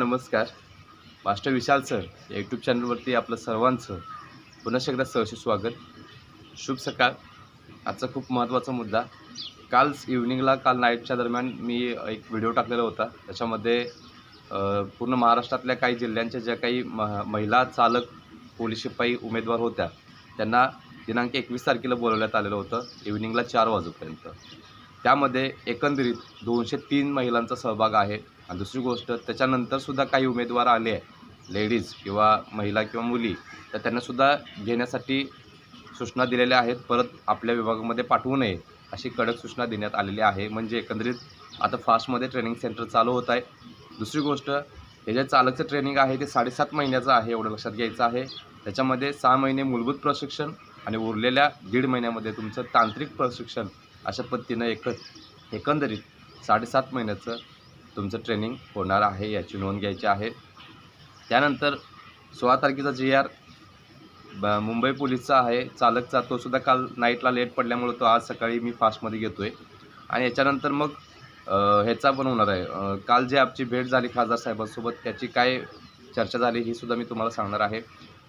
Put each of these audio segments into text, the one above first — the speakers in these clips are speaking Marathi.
नमस्कार. मास्टर विशाल सर या यूट्यूब चॅनलवरती आपलं सर्वांचं पुन्हा एकदा सहर्ष स्वागत. शुभ सकाळ. आजचा खूप महत्त्वाचा मुद्दा. काल इव्हनिंगला काल नाईटच्या दरम्यान मी एक व्हिडिओ टाकलेला होता. त्याच्यामध्ये पूर्ण महाराष्ट्रातल्या काही जिल्ह्यांच्या ज्या काही मह महिला चालक पोलीस शिपाई उमेदवार होत्या त्यांना दिनांक एकवीस तारखेला बोलवण्यात आलेलं होतं. इव्हनिंगला चार वाजेपर्यंत. त्यामध्ये एकंदरीत दोनशे तीन महिलांचा सहभाग आहे. आणि दुसरी गोष्ट त्याच्यानंतरसुद्धा काही उमेदवार आले लेडीज किंवा महिला किंवा मुली तर त्यांनासुद्धा घेण्यासाठी सूचना दिलेल्या आहेत. परत आपल्या विभागामध्ये पाठवू नये अशी कडक सूचना देण्यात आलेली आहे. म्हणजे एकंदरीत आता फास्टमध्ये ट्रेनिंग सेंटर चालू होत आहे. दुसरी गोष्ट हे जे चालकचं ट्रेनिंग आहे ते साडेसात महिन्याचं आहे एवढं लक्षात घ्यायचं आहे. त्याच्यामध्ये सहा महिने मूलभूत प्रशिक्षण आणि उरलेल्या दीड महिन्यामध्ये तुमचं तांत्रिक प्रशिक्षण अशा पद्धतीनं एक एकंदरीत साडेसात महिन्याचं तुमचं ट्रेनिंग होणार आहे याची नोंद घ्यायची आहे. त्यानंतर सोळा तारखेचा जी आर ब मुंबई पोलीसचा आहे. चालकचा तोसुद्धा काल नाईटला लेट पडल्यामुळे तो आज सकाळी मी फास्टमध्ये घेतो आहे आणि याच्यानंतर मग ह्याचा पण होणार आहे. काल जे आमची भेट झाली खासदार साहेबांसोबत त्याची काय चर्चा झाली ही सुद्धा मी तुम्हाला सांगणार आहे.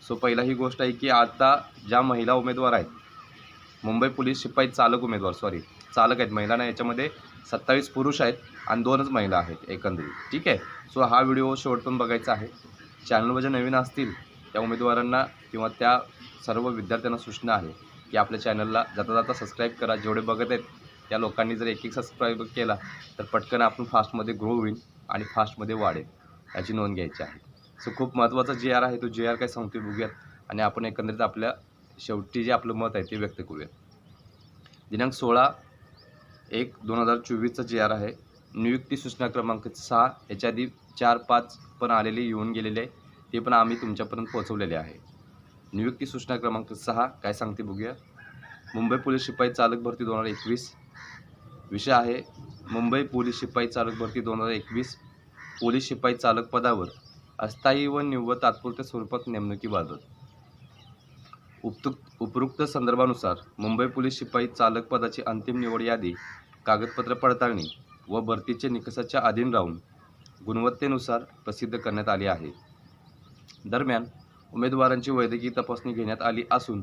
सो पहिला ही गोष्ट आहे की आता ज्या महिला उमेदवार आहेत मुंबई पोलीस शिपाई चालक उमेदवार सॉरी चालक आहेत. महिलांना याच्यामध्ये सत्तावीस पुरुष आहेत आणि दोनच महिला आहेत एकंदरीत. ठीक आहे? सो हा व्हिडिओ शेवटपर्यंत बघायचा आहे. चॅनलवर जे नवीन असतील त्या उमेदवारांना किंवा त्या सर्व विद्यार्थ्यांना सूचना आहे की आपल्या चॅनलला जाता जाता सबस्क्राईब करा. जेवढे बघत आहेत त्या लोकांनी जर एक एक सबस्क्राईब केला तर पटकन आपण फास्टमध्ये ग्रो होईल आणि फास्टमध्ये वाढेल याची नोंद घ्यायची आहे. सो खूप महत्त्वाचा जे आर आहे. तो जे आर काय सांगतो बघूयात. आणि आपण एकंदरीत आपल्या शेवटी जे आपलं मत आहे ते व्यक्त करूयात. दिनांक सोळा एक दोन हजार चोवीसचा जे आर आहे. नियुक्ती सूचना क्रमांक सहा याच्या आधी चार पाच पण आलेले येऊन गेलेले आहे. ते पण आम्ही तुमच्यापर्यंत पोहोचवलेले आहे. नियुक्ती सूचना क्रमांक सहा काय सांगते बघूया. मुंबई पोलीस शिपाई चालक भरती दोन हजार एकवीस. विषय आहे मुंबई पोलीस शिपाई चालक भरती दोन हजार एकवीस. पोलीस शिपाई चालक पदावर अस्थायी व निव्वळ तात्पुरत्या स्वरूपात नेमणुकीबाबत उपतुक उपरोक्त संदर्भानुसार मुंबई पोलीस शिपाई चालक पदाची अंतिम निवड यादी कागदपत्र पडताळणी व भरतीचे निकषाच्या अधीन राहून गुणवत्तेनुसार प्रसिद्ध करण्यात आली आहे. दरम्यान उमेदवारांची वैद्यकीय तपासणी घेण्यात आली असून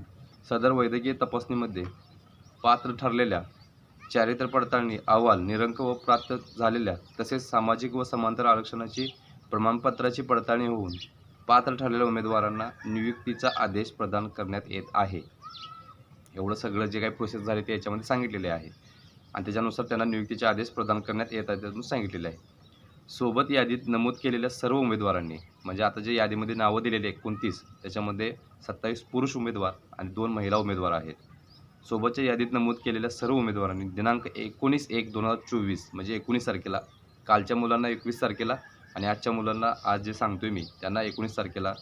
सदर वैद्यकीय तपासणीमध्ये पात्र ठरलेल्या चारित्र्य पडताळणी अहवाल निरंक व प्राप्त झालेल्या तसेच सामाजिक व समांतर आरक्षणाची प्रमाणपत्राची पडताळणी होऊन पात्र ठरलेल्या उमेदवारांना नियुक्तीचा आदेश प्रदान करण्यात येत आहे. एवढं सगळं जे काही प्रोसेस झाले ते याच्यामध्ये सांगितलेले आहे. आणि त्याच्यानुसार त्यांना नियुक्तीचे आदेश प्रदान करण्यात येत आहेत म्हणून सांगितलेलं आहे. सोबत यादीत नमूद केलेल्या सर्व उमेदवारांनी म्हणजे आता जे यादीमध्ये नावं दिलेली एकोणतीस त्याच्यामध्ये सत्तावीस पुरुष उमेदवार आणि दोन महिला उमेदवार आहेत. सोबतच्या यादीत नमूद केलेल्या सर्व उमेदवारांनी दिनांक एकोणीस एक दोन हजार चोवीस म्हणजे एकोणीस तारखेला कालच्या मुलांना एकवीस तारखेला आणि आजच्या मुलांना आज जे सांगतोय मी त्यांना एकोणीस तारखेला.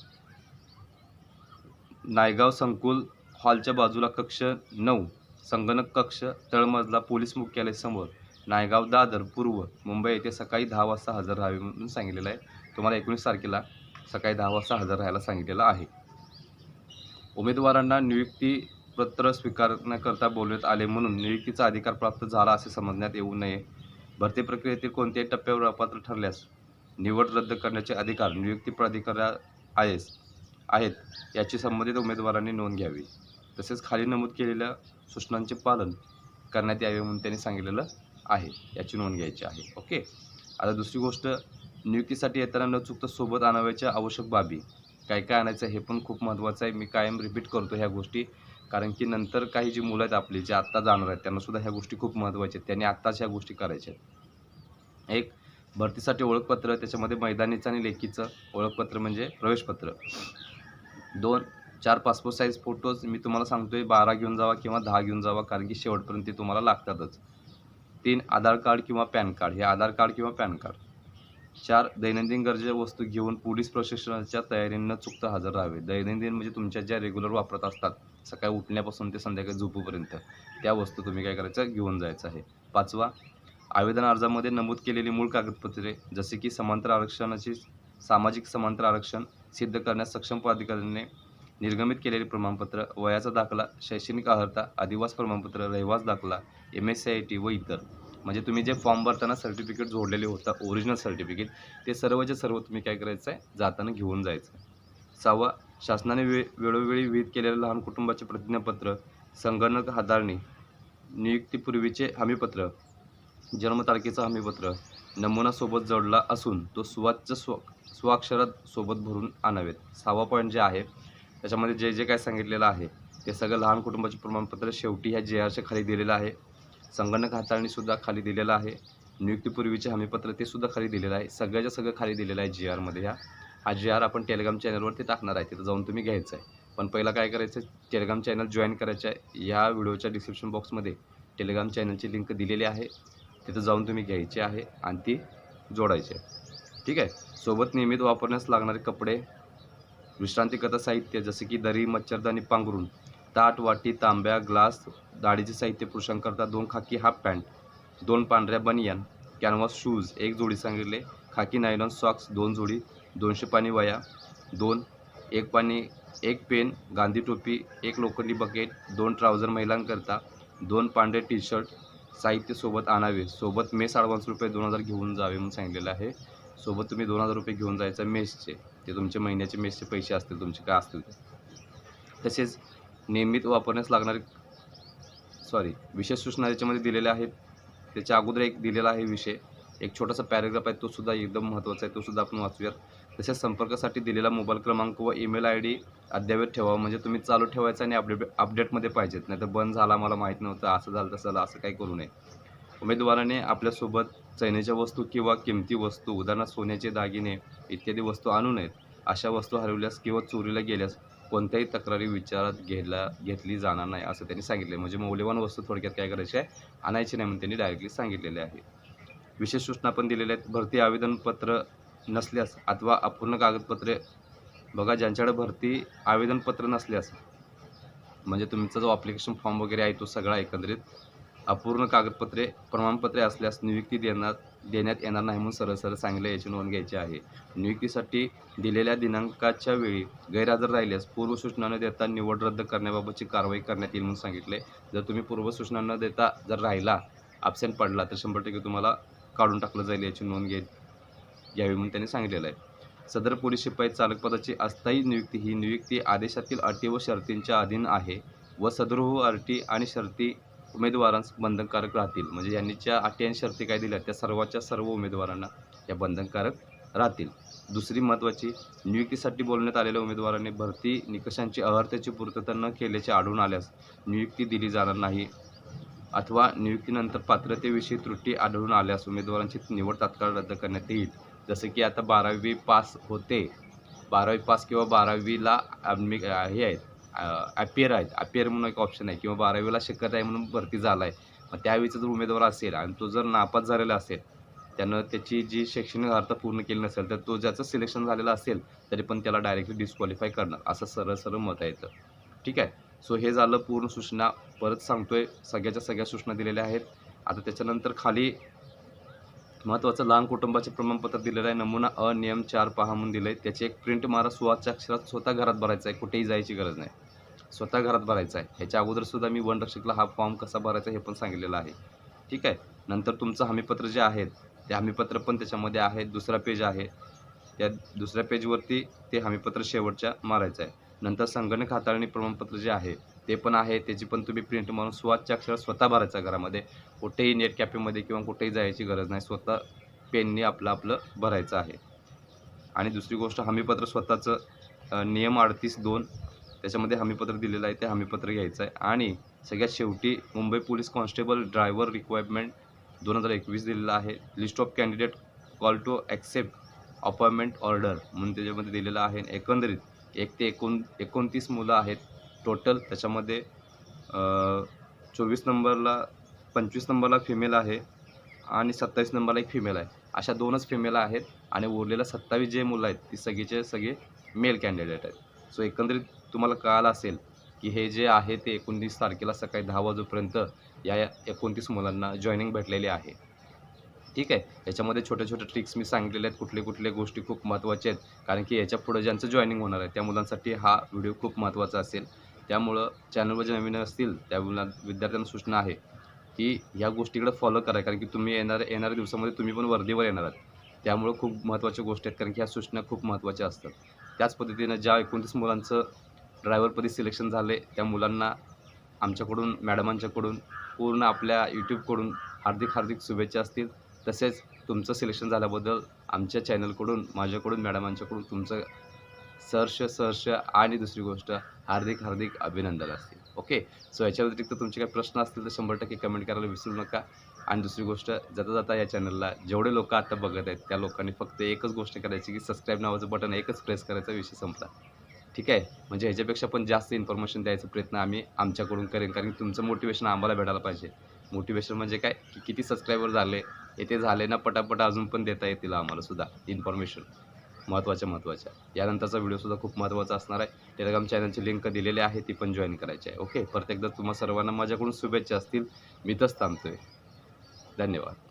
नायगाव संकुल हॉलच्या बाजूला कक्ष नऊ संगणक कक्ष तळमजला पोलीस मुख्यालयासमोर नायगाव दादर पूर्व मुंबई येथे सकाळी दहा वाजता हजर राहावे म्हणून सांगितलेलं आहे. तुम्हाला एकोणीस तारखेला सकाळी दहा वाजता हजर राहायला सांगितलेलं आहे. उमेदवारांना नियुक्ती पत्र स्वीकारण्याकरता बोलण्यात आले म्हणून नियुक्तीचा अधिकार प्राप्त झाला असे समजण्यात येऊ नये. भरती प्रक्रियेतील कोणत्याही टप्प्यावर अपात्र ठरल्यास निवड रद्द करण्याचे अधिकार नियुक्ती प्राधिकारा आहेस आहेत याची संबंधित उमेदवारांनी नोंद घ्यावी. तसेच खाली नमूद केलेल्या सूचनांचे पालन करण्यात यावे म्हणून त्यांनी सांगितलेलं आहे. याची नोंद घ्यायची आहे. ओके? आता दुसरी गोष्ट नियुक्तीसाठी येताना न चुकता सोबत आणाव्याच्या आवश्यक बाबी. काय काय आणायचं हे पण खूप महत्त्वाचं आहे. मी कायम रिपीट करतो ह्या गोष्टी. कारण की नंतर काही जी मुलं आहेत आपली जे आत्ता जाणार आहेत त्यांनासुद्धा ह्या गोष्टी खूप महत्त्वाच्या आहेत. त्यांनी आत्ताच ह्या गोष्टी करायच्या आहेत. एक भरतीसाठी ओळखपत्र त्याच्यामध्ये मैदानीचं आणि लेखीचं. ओळखपत्र म्हणजे प्रवेशपत्र. दोन चार पासपोर्ट साईज फोटोज मी तुम्हाला सांगतोय बारा घेऊन जावा किंवा दहा घेऊन जावा कारण की शेवटपर्यंत ते तुम्हाला लागतातच. तीन आधार कार्ड किंवा पॅन कार्ड हे आधार कार्ड किंवा पॅन कार्ड. चार दैनंदिन गरजेच्या वस्तू घेऊन पोलीस प्रशिक्षणाच्या तयारीनं चुकता हजर राहावे. दैनंदिन म्हणजे तुमच्या ज्या रेग्युलर वापरत असतात सकाळी उठण्यापासून ते संध्याकाळी झोपूपर्यंत त्या वस्तू तुम्ही काय करायचं? घेऊन जायचं आहे. पाचवा आवेदन अर्जामध्ये नमूद केलेली मूळ कागदपत्रे जसे की समांतर आरक्षणाची सामाजिक समांतर आरक्षण सिद्ध करण्यास सक्षम प्राधिकाऱ्याने निर्गमित केलेले प्रमाणपत्र वयाचा दाखला शैक्षणिक अर्हता आदिवास प्रमाणपत्र रहिवास दाखला M S C I T व इतर. म्हणजे तुम्ही जे फॉर्म भरताना सर्टिफिकेट जोडलेले होता ओरिजिनल सर्टिफिकेट ते सर्वचे सर्व तुम्ही काय करायचं आहे जाताना घेऊन जायचं आहे सहावा शासनाने वे वेळोवेळी विहित केलेले लहान कुटुंबाचे प्रतिज्ञापत्र संगणक हाताळणी नियुक्तीपूर्वीचे हमीपत्र जन्मतारखेचं हमीपत्र नमुना सोबत जोडला असून तो सुवाच्य स्व स्वाक्षरात सोबत भरून आणावेत. सहावा पॉईंट जे आहे त्याच्यामध्ये जे जे काय सांगितलेलं आहे ते सगळं लहान कुटुंबाचे प्रमाणपत्र शेवटी ह्या जे आरच्या खाली दिलेलं आहे. संगणक हाताळणीसुद्धा खाली दिलेलं आहे. नियुक्तीपूर्वीचे हमीपत्र ते सुद्धा खाली दिलेलं आहे. सगळ्याच्या सगळं खाली दिलेलं आहे जी आरमध्ये ह्या. हा जी आर आपण टेलिग्राम चॅनलवरती टाकणार आहे. तिथं जाऊन तुम्ही घ्यायचं आहे. पण पहिला काय करायचं आहे टेलिग्राम चॅनल जॉईन करायचं आहे. या व्हिडिओच्या डिस्क्रिप्शन बॉक्समध्ये टेलिग्राम चॅनलची लिंक दिलेली आहे. तिथं जाऊन तुम्ही घ्यायची आहे आणि ती जोडायची आहे. ठीक आहे? सोबत नियमित वापरण्यास लागणारे कपडे विश्रांतीकथा साहित्य जसे की दरी मच्छरदाणी पांघरून ताट वाटी तांब्या ग्लास दाढीचे साहित्य पुरुषांकरता दोन खाकी हाफ पॅन्ट दोन पांढऱ्या बनियान कॅनव्हास शूज एक जोडी सांगितले खाकी नायलॉन सॉक्स दोन जोडी दोनशे पाणी वया दोन एक पाणी एक पेन गांधी टोपी एक लोखंडी बकेट दोन ट्राउझर महिलांकरता दोन पांढरे टी शर्ट साहित्य सोबत आणावे सोबत मेस अडवान्स रुपये दोन हजार घेऊन जावे म्हणून सांगितलेलं आहे. सोबत तुम्ही दोन हजार रुपये घेऊन जायचं मेसचे. ते तुमचे महिन्याचे मेसचे पैसे असतील तुमचे काय असतील ते. तसेच नियमित वापरण्यास लागणारे सॉरी विशेष सूचना याच्यामध्ये दिलेल्या आहेत त्याच्या अगोदर एक दिलेला आहे विषय. एक छोटासा पॅरेग्राफ आहे तो सुद्धा एकदम महत्त्वाचा आहे तोसुद्धा आपण वाचूयात. तसेच संपर्कासाठी दिलेला मोबाईल क्रमांक व ईमेल आय डी अद्ययावत ठेवा म्हणजे तुम्ही चालू ठेवायचं आणि अपडेट अपडेटमध्ये पाहिजेत. नाही तर बंद झाला मला माहीत नव्हतं असं झालं तसं झालं असं काही करू नये. उमेदवाराने आपल्यासोबत चैनीच्या वस्तू किंवा किमती वस्तू उदाहरणार्थ सोन्याचे दागिने इत्यादी वस्तू आणू नयेत. अशा वस्तू हरवल्यास किंवा चोरीला गेल्यास कोणत्याही तक्रारी विचारात घ्यायला घेतली जाणार नाही असं त्यांनी सांगितले म्हणजे मौल्यवान वस्तू थोडक्यात काय करायची आहे? आणायची नाही म्हणून त्यांनी डायरेक्टली सांगितलेले आहे. विशेष सूचना पण दिलेल्या आहेत. भरती आवेदनपत्र नसल्यास अथवा अपूर्ण कागदपत्रे बघा ज्यांच्याकडे भरती आवेदनपत्र नसल्यास म्हणजे तुमचा जो ॲप्लिकेशन फॉर्म वगैरे आहे तो सगळा एकंदरीत अपूर्ण कागदपत्रे प्रमाणपत्रे असल्यास नियुक्ती देण्यात देण्यात येणार नाही म्हणून सरळ सरळ सांगितलं याची नोंद घ्यायची आहे. नियुक्तीसाठी दिलेल्या दिनांकाच्या वेळी गैरहजर राहिल्यास पूर्वसूचना न देता निवड रद्द करण्याबाबतची कारवाई करण्यात येईल म्हणून सांगितले. जर तुम्ही पूर्वसूचना न देता जर राहिला ॲबसेंट पडला तर शंभर टक्के तुम्हाला काढून टाकलं जाईल याची नोंद घे घ्यावी म्हणून त्यांनी सांगितलेलं आहे. सदर पोलीस शिपाई चालक पदाची अस्थायी नियुक्ती ही नियुक्ती आदेशातील अटी व शर्तींच्या अधीन आहे व सदृह हो अटी आणि शर्ती उमेदवारांस बंधनकारक राहतील. म्हणजे यांनी ज्या अटी आणि शर्ती काय दिल्या त्या सर्वाच्या सर्व उमेदवारांना या बंधनकारक राहतील. दुसरी महत्त्वाची नियुक्तीसाठी बोलण्यात आलेल्या उमेदवारांनी भरती निकषांची अहर्तेची पूर्तता न केल्याचे आढळून आल्यास नियुक्ती दिली जाणार नाही अथवा नियुक्तीनंतर पात्रतेविषयी त्रुटी आढळून आल्यास उमेदवारांची निवड तात्काळ रद्द करण्यात येईल. जसं की आता बारावी पास होते. बारावी पास किंवा बारावीला ॲडमि हे आहेत. ॲपियर आहेत. ॲपियर म्हणून एक ऑप्शन आहे. किंवा बारावीला शिकत आहे म्हणून भरती झाला आहे मग त्यावेळीचा जर उमेदवार असेल आणि तो जर नापास झालेला असेल त्यानं त्याची जी शैक्षणिक अर्थ पूर्ण केली नसेल तर तो ज्याचं सिलेक्शन झालेलं असेल तरी पण त्याला डायरेक्टली डिस्क्वालिफाय करणार. असं सरळ सरळ मत आहे तर ठीक आहे? सो हे झालं पूर्ण सूचना. परत सांगतोय सगळ्याच्या सगळ्या सूचना दिलेल्या आहेत. आता त्याच्यानंतर खाली महत्त्वाचं लहान कुटुंबाचे प्रमाणपत्र दिलेलं आहे. नमुना अनियम चार पहा म्हणून दिलं आहे त्याची एक प्रिंट मारा. सुवाच्या अक्षरात स्वतः घरात भरायचं आहे. कुठेही जायची गरज नाही. स्वतः घरात भरायचा आहे. ह्याच्या अगोदरसुद्धा मी वनरक्षकला हा फॉर्म कसा भरायचा हे पण सांगितलेलं आहे. ठीक आहे? नंतर तुमचं हमीपत्र जे आहेत ते हमीपत्र पण त्याच्यामध्ये आहे. दुसरा पेज आहे. त्या दुसऱ्या पेजवरती ते हमीपत्र शेवटच्या मारायचं आहे. नंतर संगणक हाताळणी प्रमाणपत्र जे आहे ते पण आहे. त्याची पण तुम्ही प्रिंट मारून स्वादच्या अक्षरात स्वतः भरायचं आहे घरामध्ये. कुठेही नेट कॅफेमध्ये किंवा कुठेही जायची गरज नाही. स्वतः पेनने आपलं आपलं भरायचं आहे. आणि दुसरी गोष्ट हमीपत्र स्वतःचं नियम अडतीस दोन त्याच्यामध्ये हमीपत्र दिलेलं आहे ते हमीपत्र घ्यायचं आहे. आणि सगळ्यात शेवटी Mumbai police constable driver requirement दोन हजार एकवीस दिलेलं आहे. List of candidate call to accept appointment order म्हणून त्याच्यामध्ये दिलेलं आहे. एकंदरीत एक ते एकोण एकोणतीस मुलं आहेत टोटल. त्याच्यामध्ये चोवीस नंबरला पंचवीस नंबरला फिमेल आहे आणि सत्तावीस नंबरला एक फिमेल आहे. अशा दोनच फिमेल आहेत आणि उरलेल्या सत्तावीस जे मुलं आहेत ती सगळीचे सगळे मेल कॅन्डिडेट आहेत. सो एकंदरीत तुम्हाला कळालं असेल की हे जे आहे ते एकोणतीस तारखेला सकाळी दहा वाजूपर्यंत या एकोणतीस मुलांना जॉईनिंग भेटलेली आहे. ठीक आहे? याच्यामध्ये छोट्या छोट्या ट्रिक्स मी सांगितलेले आहेत. कुठले कुठले गोष्टी खूप महत्त्वाच्या आहेत. कारण की याच्या पुढं ज्यांचं जॉईनिंग होणार आहे त्या मुलांसाठी हा व्हिडिओ खूप महत्त्वाचा असेल. त्यामुळं चॅनलवर जे नवीन असतील त्या मुला विद्यार्थ्यांना सूचना आहे की ह्या गोष्टीकडे फॉलो करा. कारण की तुम्ही येणाऱ्या येणाऱ्या दिवसामध्ये तुम्ही पण वर्दीवर येणार आहात. त्यामुळं खूप महत्त्वाच्या गोष्टी आहेत. कारण की ह्या सूचना खूप महत्त्वाच्या असतात. त्याच पद्धतीनं ज्या एकोणतीस मुलांचं ड्रायव्हरपदी सिलेक्शन झाले. त्या मुलांना आमच्याकडून मॅडमांच्याकडून पूर्ण आपल्या यूट्यूबकडून हार्दिक हार्दिक शुभेच्छा असतील. तसेच तुमचं सिलेक्शन झाल्याबद्दल आमच्या चॅनलकडून माझ्याकडून मॅडमांच्याकडून तुमचं सहर्ष सहर्ष आणि दुसरी गोष्ट हार्दिक हार्दिक अभिनंदन असतील. ओके? सो याच्या व्यतिरिक्त तुमचे काही प्रश्न असतील तर शंभर टक्के कमेंट करायला विसरू नका. आणि दुसरी गोष्ट जाता जाता या चॅनलला जेवढे लोक आता बघत आहेत त्या लोकांनी फक्त एकच गोष्ट करायची की सबस्क्राईब नावाचं बटन एकच प्रेस करायचा विषय संपला. ठीक आहे? म्हणजे ह्याच्यापेक्षा पण जास्त इन्फॉर्मेशन द्यायचा प्रयत्न आम्ही आमच्याकडून करेन. कारण की तुमचं मोटिवेशन आम्हाला भेटायला पाहिजे. मोटिवेशन म्हणजे काय? की किती सबस्क्रायबर झाले येथे झाले ना पटापट अजून पण देता येतील आम्हाला सुद्धा इन्फॉर्मेशन महत्त्वाच्या महत्त्वाच्या यानंतरचा व्हिडिओसुद्धा खूप महत्त्वाचा असणार आहे. टेलिग्राम चॅनलची लिंक दिलेली आहे ती पण जॉईन करायची आहे. ओके परत एकदा तुम्हा सर्वांना माझ्याकडून शुभेच्छा असतील. मी तंच थांबतो आहे धन्यवाद.